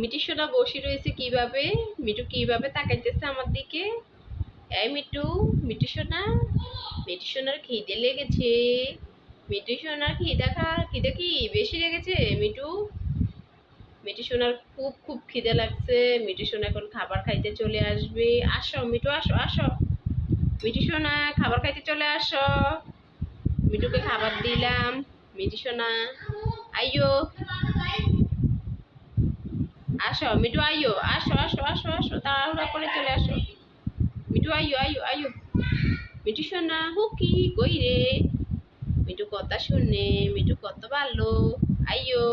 মিটি সোনা বসে রয়েছে কীভাবে? মিটু কীভাবে তাকাইতেছে আমার দিকে? এই মিটু মিটু সোনা মিটু সোনার খিদে লেগেছে। মিটু সোনার খিদা খা, খিদে কি বেশি লেগেছে? মিটু মিটু সোনার খুব খুব খিদে লাগছে। মিটু সোনা এখন খাবার খাইতে চলে আসবে। আসো মিটু আসো আসো। মিটু সোনা, খাবার খাইতে চলে আসো। মিটুকে খাবার দিলাম। মিটু সোনা, আইয়ো। আসো মিটু আইয়ো, আসো আসো আসো আসো, তাড়াহুড়া করে চলে আসো। মিটু আইয়ো আইয়ো আইয়ো। মিটু সোনা হুকি কই রে? মিটু কথা শুনে মিটু কত ভালো। আইয়ো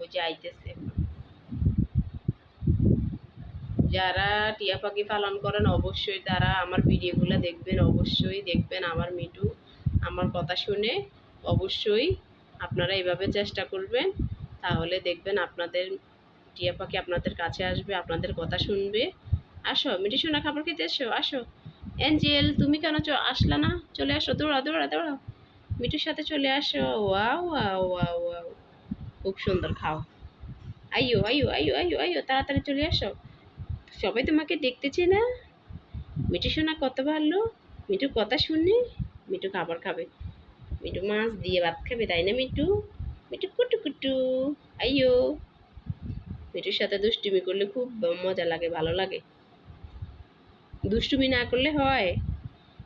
ওই যে আইতেছে। যারা টিয়া পাখি পালন করেন, অবশ্যই তারা আমার ভিডিওগুলো দেখবেন, অবশ্যই দেখবেন আমার মিটু আমার কথা শুনে অবশ্যই আপনারা এভাবে চেষ্টা করবেন, তাহলে দেখবেন আপনাদের টিয়া পাখি আপনাদের কাছে আসবে, আপনাদের কথা শুনবে। আসো মিটি সোনা খাবার খেতে এসো, আসো। অ্যাঞ্জেল, তুমি কেন আসলা না? চলে আসো দৌড়া দৌড়া দৌড়াও। মিটুর সাথে চলে আসো। Wow wow wow wow. খুব সুন্দর খাও। আইয়ো আইয়ো আইয়ো আইয়ো আইয়ো, তাড়াতাড়ি চলে আসো। সবাই তোমাকে দেখতেছে না? মিটু সোনা কত ভালো? মিটু কথা শুনে মিটু খাবার খাবে। মিটু মাছ দিয়ে ভাত খাবে, তাই না মিটু মিটু কুটু কুটু। আইয়ো। মিটুর সাথে দুষ্টুমি করলে খুব মজা লাগে, ভালো লাগে। দুষ্টুমি না করলে হয়।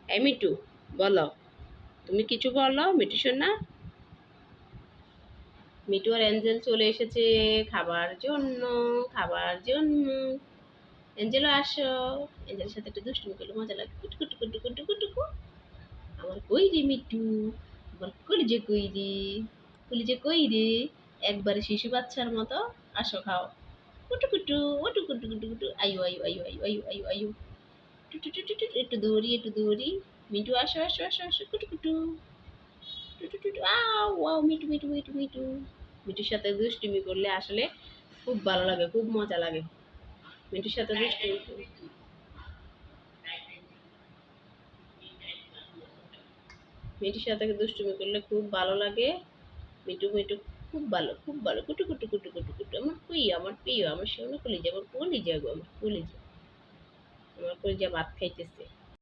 এই মিটু, বলো। তুমি কিছু বলো, মিটু সোনা। মিটু আর অ্যাঞ্জেল চলে এসেছে খাবার জন্য খাবার জন্য। অ্যাঞ্জেলও আসো। অ্যাঞ্জেলের সাথে একটু দুষ্টুমি করলে মজা লাগে। কুটু কুটু কুটু কুটু কুটু কু আমার কই রে মিটু, আমার কলিজে কই রে কই রে একবারে শিশু বাচ্চার মতো। আসো, খাও। আয়ু আয়ু আয়ু আয়ু আয়ু আয়ু আয়ু টু টু টু টু টু, একটু দৌড়ি একটু দৌড়ি মিটু আসো আসো আসো আসো কুটু কুটু টু টু টু টু আও wow me too me too me too me too মিটুর সাথে দুষ্টুমি করলে আসলে খুব ভালো লাগে খুব মজা লাগে। মিটুর সাথে দুষ্টুমি। মিটুর সাথে দুষ্টুমি করলে খুব ভালো লাগে। মিটু মিটু খুব ভালো খুব ভালো। কুটু কুটু কুটু কুটু কুটু। আমার প্রিয় আমার প্রিয়। আমার সোনা কলিজা, আমার কলিজা আমার কলিজা। আমার কলিজা ভাত খাইতেছে।